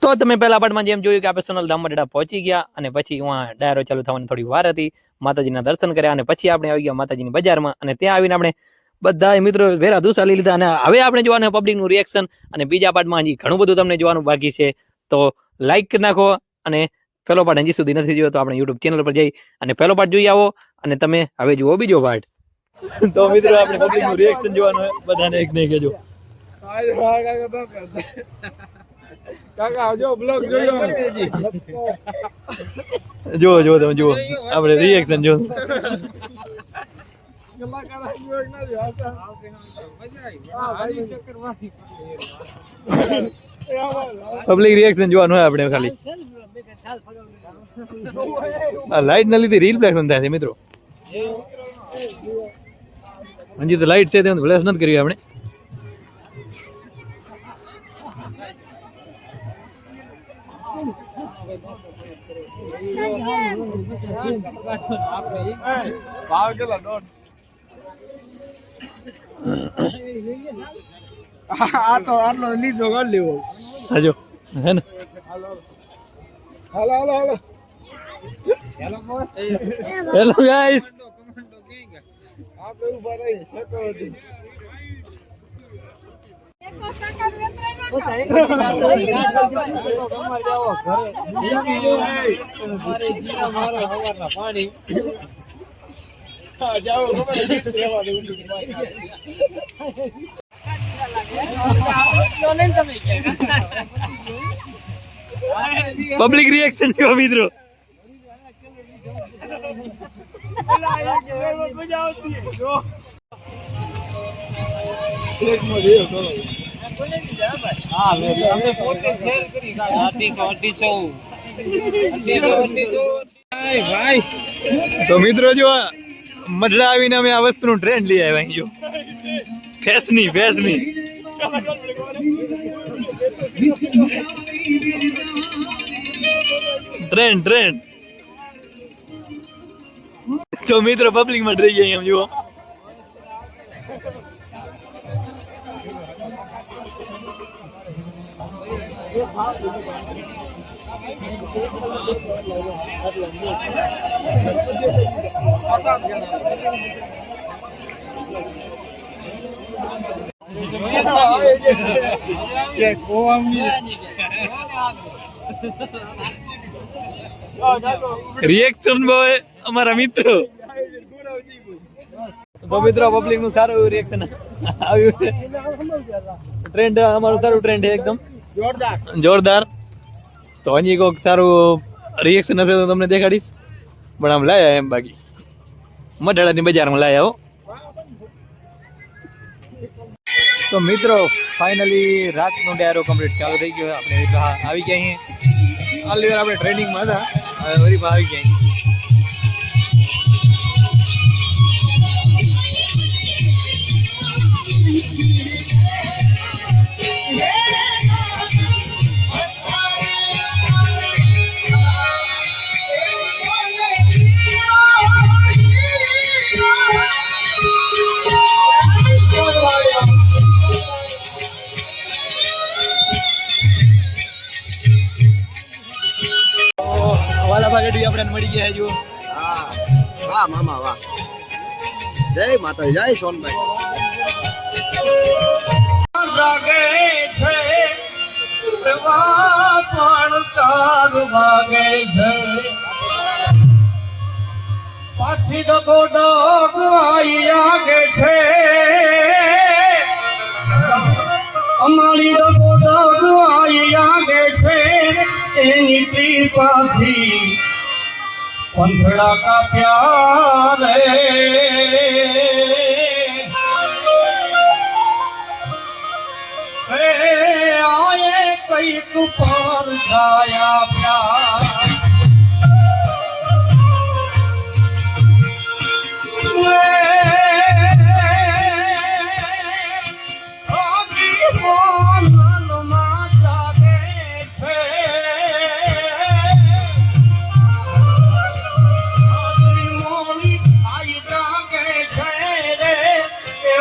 તો તમે પહેલા પાર્ટમાં જેમ જોયું કે આપણે સોનલ ધામમાં પહોંચી ગયા અને પછી ઉहाँ ડાયરો ચાલુ થવાની થોડી વાર હતી. માતાજીના દર્શન કર્યા અને પછી આપણે આવી ગયા માતાજીની બજારમાં અને ત્યાં આવીને આપણે બધા મિત્રો ભેરા ધુસા લઈ લીધા અને હવે આપણે જોવાનું પબ્લિકનું રિએક્શન અને બીજા પાર્ટમાં હજી ઘણું બધું તમને જોવાનું બાકી છે. તો લાઈક કરી નાખો અને પહેલો પાર્ટ હજી સુધી નથી જોયો તો આપણે યુટ્યુબ ચેનલ પર જઈ અને પહેલો પાર્ટ જોઈ આવો અને તમે હવે જુઓ બીજો પાર્ટ તો મિત્રો આપણે પબ્લિકનું રિએક્શન જોવાનું બધાને એક નહીં. કહેજો કાકા જો બ્લોગ જોયો જુઓ જુઓ તમે જુઓ. આપણે રિએક્શન જો પબ્લિક રિએક્શન જોવાનું હોય આપણે ખાલી. આ લાઈટ ના લીધે રિફ્લેક્શન થાય છે મિત્રો. હજી તો લાઈટ છે તે ફ્લેશ નથી કરી આપણે. ભાવ કેટલા દોઢ આ તો આટલો લીધો કરી લેવો હાજો હે ને? હાલો હાલો હાલો. હેલો ગાઈસ આપણે ઊભા રહી સેક્યુરિટી હા જાઓ ખબર રહેવા દઉં પબ્લિક રિએક્શન જો મિત્રો મજા આવતી તો મિત્રો જો મઢડા આવીને અમે આ વસ્તુનું ટ્રેન્ડ લઈ આવ્યા અહીં જો. ફેસની ફેસની ટ્રેન્ડ ટ્રેન્ડ તો મિત્રો પબ્લિકમાં રહી ગયા એમ જુઓ. રિએક્શન બોય અમારા મિત્રો. પવિત્ર પબ્લિકનું સારું એવું રિએક્શન આવ્યું ટ્રેન્ડ અમારું સારું ટ્રેન્ડ છે એકદમ. જોરદાર. જોરદાર. તો હજી કોઈક સારું રિએક્શન હશે તો તમને દેખાડીશ. પણ આમ લાયા એમ બાકી. મઢાળાની બજારમાં લાયા હો. તો મિત્રો ફાઇનલી રાતનો ડાયરો કમ્પ્લીટ ચાલુ થઈ ગયો. આપણે આવી ગયા અહીં વાર આપણે ટ્રેનિંગમાં હતા. હવે વળી આવી ગયા આપણે જો હા. વાહ મામા વાહ. જય માતા જય સોનભાઈ જાગે છે પણ તાર ભાગે છે. પાછી ડગો ડગ આગે છે. અમારી ડગો ડગ આગે છે. એની કૃપાથી પંથડા કા પ્યારે? હે આયે કઈ તુફાન છાયા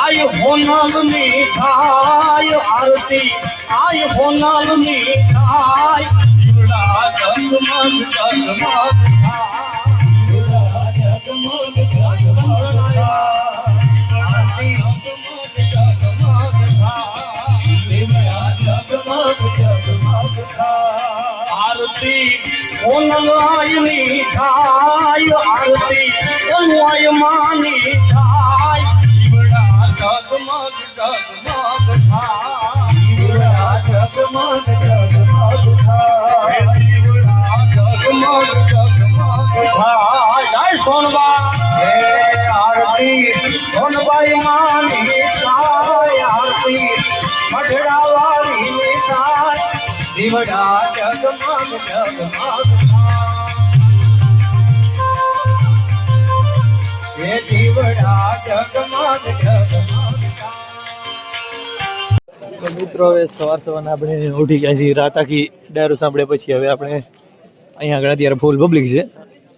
આય હોનલની થાય આરતી આય હોનલની થાય જીવડા જગમગ જગમગ થાય આરતી હોનલ આયની થાય આરતી ઓનવાય માની થાય જીવડા જગમગ જગમગ થાય જીવડા જગમગ જગમગ થાય જીવડા જગમગ જગમગ થાય જય સોનબા હે આરતી સોનબાઈ માની થાય આરતી મઢડા મિત્રો હવે સવાર સવારના આપણે ઉઠી ગયા છીએ. રાત આખી ડાયરો સાંભળે પછી હવે આપણે અહીંયા આગળ અત્યારે ફૂલ પબ્લિક છે.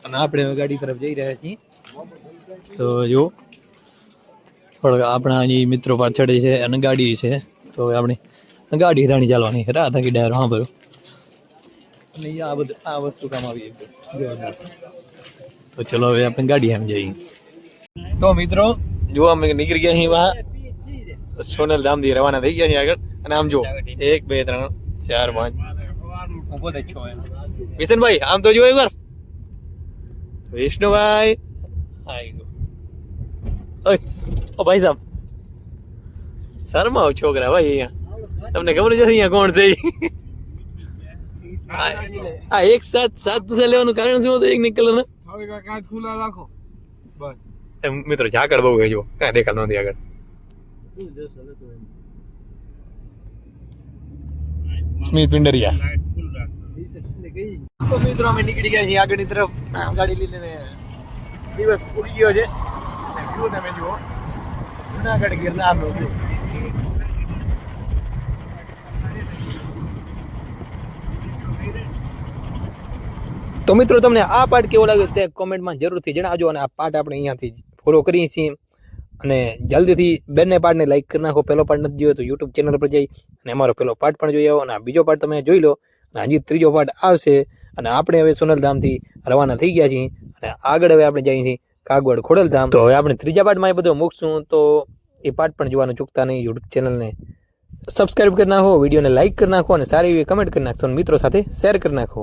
અને આપણે હવે ગાડી તરફ જઈ રહ્યા છીએ. તો જો, થોડાક આપણા અહીં મિત્રો પાછળ છે અને ગાડી છે. તો હવે આપણે ગાડી રાણી ચાલવાની. રાત આખી ડાયરો સાંભળ્યો અને આ બધું આ વસ્તુ કામ આવી તો ચલો હવે આપણે ગાડી એમ જઈએ. તો મિત્રો જો અમે નીકળી ગયા અહીં વાહ. સોનલ ધામથી રવાના થઈ ગયા છે આગળ. અને આમ જો એક બે ત્રણ ચાર પાંચ. ઊભો થઈ છો વિશનભાઈ આમ તો જો એકવાર. વિષ્ણુભાઈ. આઈ ગયો. ઓય ઓ ભાઈ સાહેબ. શરમાવ છોકરા ભાઈ અહીંયા. તમને ખબર છે અહીંયા કોણ છે આ એક સાત સાત તો લેવાનું કારણ શું હતું? એક નીકળ ને? કાચ ખુલ્લા રાખો. બસ. એમ મિત્રો ઝાકળ બહુ જો. કાંઈ દેખાતો નથી આગળ. સ્મિત પિંડરિયા. તો મિત્રો અમે નીકળી ગયા છીએ આગળની તરફ. ગાડી લઈને દિવસ ઉડી ગયો છે. અને view તમે જુઓ. જુનાગઢ ગિરનારનો view. તો મિત્રો તમને આ પાર્ટ કેવો લાગ્યો તે કોમેન્ટમાં જરૂરથી જણાવજો અને આ પાર્ટ આપણે અહીંયાથી પૂરો કરીએ છીએ. અને જલ્દીથી બંને પાર્ટને લાઈક કરી નાખો. પહેલો પાર્ટ નથી જોયો તો યુટ્યુબ ચેનલ પર જઈ અને અમારો પહેલો પાર્ટ પણ જોઈ આવો અને આ બીજો પાર્ટ તમે જોઈ લો અને હજી ત્રીજો પાર્ટ આવશે અને આપણે હવે સોનલધામથી રવાના થઈ ગયા છીએ અને આગળ હવે આપણે જઈએ છીએ કાગવડ ખોડલધામ. તો હવે આપણે ત્રીજા પાર્ટમાં એ બધું મૂકશું તો એ પાર્ટ પણ જોવાનું ચૂકતા નહીં. યુટ્યુબ ચેનલને સબસ્ક્રાઇબ કરી નાખો, વિડીયોને લાઇક કરી નાખો અને સારી એવી કમેન્ટ કરી નાખશો મિત્રો સાથે શેર કરી નાખો.